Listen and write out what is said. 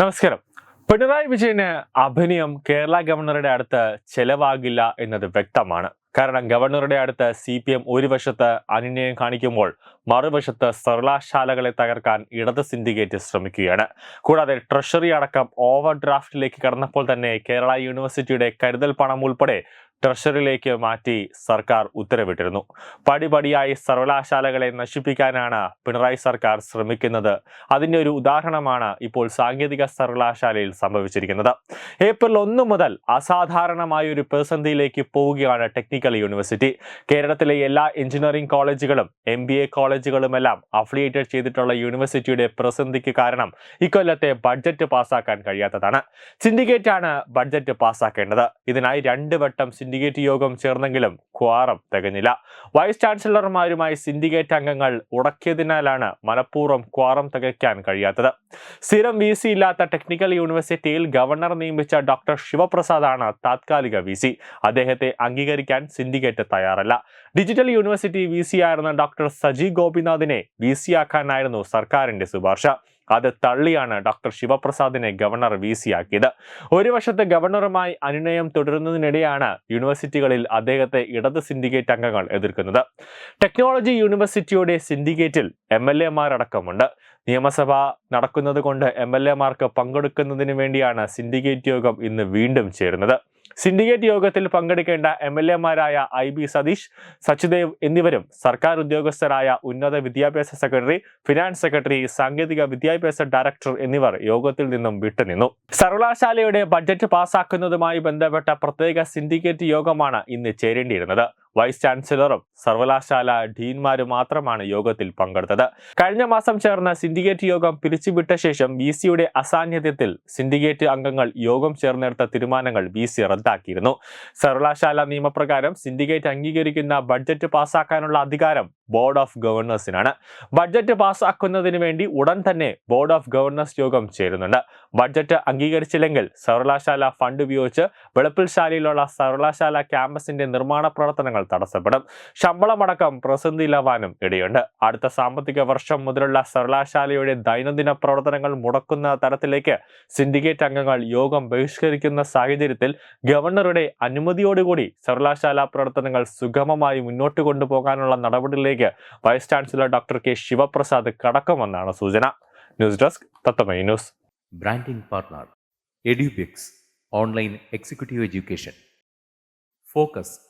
നമസ്കാരം. പിണറായി വിജയന് അഭിനയം കേരള ഗവർണറുടെ അടുത്ത് ചെലവാകില്ല എന്നത് വ്യക്തമാണ്. കാരണം ഗവർണറുടെ അടുത്ത് സി പി എം ഒരു വശത്ത് അനുനയം കാണിക്കുമ്പോൾ മറുവശത്ത് സർവകലാശാലകളെ തകർക്കാൻ ഇടത് സിൻഡിക്കേറ്റ് ശ്രമിക്കുകയാണ്. കൂടാതെ ട്രഷറി അടക്കം ഓവർ ഡ്രാഫ്റ്റിലേക്ക് കടന്നപ്പോൾ തന്നെ കേരള യൂണിവേഴ്സിറ്റിയുടെ കരുതൽ പണം ഉൾപ്പെടെ ട്രഷറിയിലേക്ക് മാറ്റി സർക്കാർ ഉത്തരവിട്ടിരുന്നു. പടിപടിയായി സർവകലാശാലകളെ നശിപ്പിക്കാനാണ് പിണറായി സർക്കാർ ശ്രമിക്കുന്നത്. അതിന്റെ ഒരു ഉദാഹരണമാണ് ഇപ്പോൾ സാങ്കേതിക സർവകലാശാലയിൽ സംഭവിച്ചിരിക്കുന്നത്. ഏപ്രിൽ ഒന്ന് മുതൽ അസാധാരണമായ ഒരു പ്രതിസന്ധിയിലേക്ക് പോവുകയാണ് ടെക്നിക്കൽ യൂണിവേഴ്സിറ്റി. കേരളത്തിലെ എല്ലാ എഞ്ചിനീയറിംഗ് കോളേജുകളും എം ബി എ കോളേജുകളുമെല്ലാം അഫിലിയേറ്റഡ് ചെയ്തിട്ടുള്ള യൂണിവേഴ്സിറ്റിയുടെ പ്രതിസന്ധിക്ക് കാരണം ഇക്കൊല്ലത്തെ ബഡ്ജറ്റ് പാസ്സാക്കാൻ കഴിയാത്തതാണ്. സിൻഡിക്കേറ്റാണ് ബഡ്ജറ്റ് പാസ്സാക്കേണ്ടത് ഇതിനായി രണ്ട് വട്ടം സിൻഡിക്കേറ്റ് യോഗം ചേർന്നെങ്കിലും ക്വാറം തികഞ്ഞില്ല. വൈസ് ചാൻസലർമാരുമായി സിൻഡിക്കേറ്റ് അംഗങ്ങൾ ഉടക്കിയതിനാലാണ് മനഃപൂർവം ക്വാറം തികയ്ക്കാൻ കഴിയാത്തത്. സ്ഥിരം വി സി ഇല്ലാത്ത ടെക്നിക്കൽ യൂണിവേഴ്സിറ്റിയിൽ ഗവർണർ നിയമിച്ച ഡോക്ടർ ശിവപ്രസാദാണ് താത്കാലിക വി സി. അദ്ദേഹത്തെ അംഗീകരിക്കാൻ സിൻഡിക്കേറ്റ് തയ്യാറല്ല. ഡിജിറ്റൽ യൂണിവേഴ്സിറ്റി വി സി ആയിരുന്ന ഡോക്ടർ സജി ഗോപിനാഥിനെ വി സി ആക്കാനായിരുന്നു സർക്കാരിന്റെ ശുപാർശ. അത് തള്ളിയാണ് ഡോക്ടർ ശിവപ്രസാദിനെ ഗവർണർ വി സിയാക്കിയത് ഒരു വശത്ത് ഗവർണറുമായി അനുനയം തുടരുന്നതിനിടെയാണ് യൂണിവേഴ്സിറ്റികളിൽ അദ്ദേഹത്തെ ഇടത് സിൻഡിക്കേറ്റ് അംഗങ്ങൾ എതിർക്കുന്നത്. ടെക്നോളജി യൂണിവേഴ്സിറ്റിയുടെ സിൻഡിക്കേറ്റിൽ എം എൽ എമാരടക്കമുണ്ട് നിയമസഭ നടക്കുന്നത് കൊണ്ട് എം എൽ എമാർക്ക് പങ്കെടുക്കുന്നതിന് വേണ്ടിയാണ് സിൻഡിക്കേറ്റ് യോഗം ഇന്ന് വീണ്ടും ചേരുന്നത്. സിൻഡിക്കേറ്റ് യോഗത്തിൽ പങ്കെടുക്കേണ്ട എം എൽ എമാരായ ഐ ബി സതീഷ് സച്ദേവ് എന്നിവരും സർക്കാർ ഉദ്യോഗസ്ഥരായ ഉന്നത വിദ്യാഭ്യാസ സെക്രട്ടറി ഫിനാൻസ് സെക്രട്ടറി സാങ്കേതിക വിദ്യാഭ്യാസ ഡയറക്ടർ എന്നിവർ യോഗത്തിൽ നിന്നും വിട്ടുനിന്നു. സർവകലാശാലയുടെ ബഡ്ജറ്റ് പാസാക്കുന്നതുമായി ബന്ധപ്പെട്ട പ്രത്യേക സിൻഡിക്കേറ്റ് യോഗമാണ് ഇന്ന് ചേരേണ്ടിയിരുന്നത്. വൈസ് ചാൻസലറും സർവകലാശാല ഡീൻമാരും മാത്രമാണ് യോഗത്തിൽ പങ്കെടുത്തത്. കഴിഞ്ഞ മാസം ചേർന്ന സിൻഡിക്കേറ്റ് യോഗം പിരിച്ചുവിട്ട ശേഷം വി സിയുടെ അസാന്നിധ്യത്തിൽ സിൻഡിക്കേറ്റ് അംഗങ്ങൾ യോഗം ചേർന്നെടുത്ത തീരുമാനങ്ങൾ വി സി റദ്ദാക്കിയിരുന്നു. സർവകലാശാല നിയമപ്രകാരം സിൻഡിക്കേറ്റ് അംഗീകരിക്കുന്ന ബഡ്ജറ്റ് പാസാക്കാനുള്ള അധികാരം ബോർഡ് ഓഫ് ഗവർണേഴ്സിനാണ്. ബഡ്ജറ്റ് പാസ്സാക്കുന്നതിന് വേണ്ടി ഉടൻ തന്നെ ബോർഡ് ഓഫ് ഗവർണേഴ്സ് യോഗം ചേരുന്നുണ്ട്. ബഡ്ജറ്റ് അംഗീകരിച്ചില്ലെങ്കിൽ സർവകലാശാല ഫണ്ട് ഉപയോഗിച്ച് വെളുപ്പിൽശാലയിലുള്ള സർവകലാശാല ക്യാമ്പസിന്റെ നിർമ്മാണ പ്രവർത്തനങ്ങൾ തടസ്സപ്പെടും. ശമ്പളമടക്കം പ്രതിസന്ധിയിലാവാനും ഇടയുണ്ട്. അടുത്ത സാമ്പത്തിക വർഷം മുതലുള്ള സർവകലാശാലയുടെ ദൈനംദിന പ്രവർത്തനങ്ങൾ മുടക്കുന്ന തരത്തിലേക്ക് സിൻഡിക്കേറ്റ് അംഗങ്ങൾ യോഗം ബഹിഷ്കരിക്കുന്ന സാഹചര്യത്തിൽ ഗവർണറുടെ അനുമതിയോടുകൂടി സർവകലാശാല പ്രവർത്തനങ്ങൾ സുഗമമായി മുന്നോട്ട് കൊണ്ടുപോകാനുള്ള നടപടിയിലേക്ക് vice chancellor doctor K Sivaprasad കടക്കുമെന്നാണ് സൂചന. News desk Tatwamayi news. Branding partner Edubix online executive education focus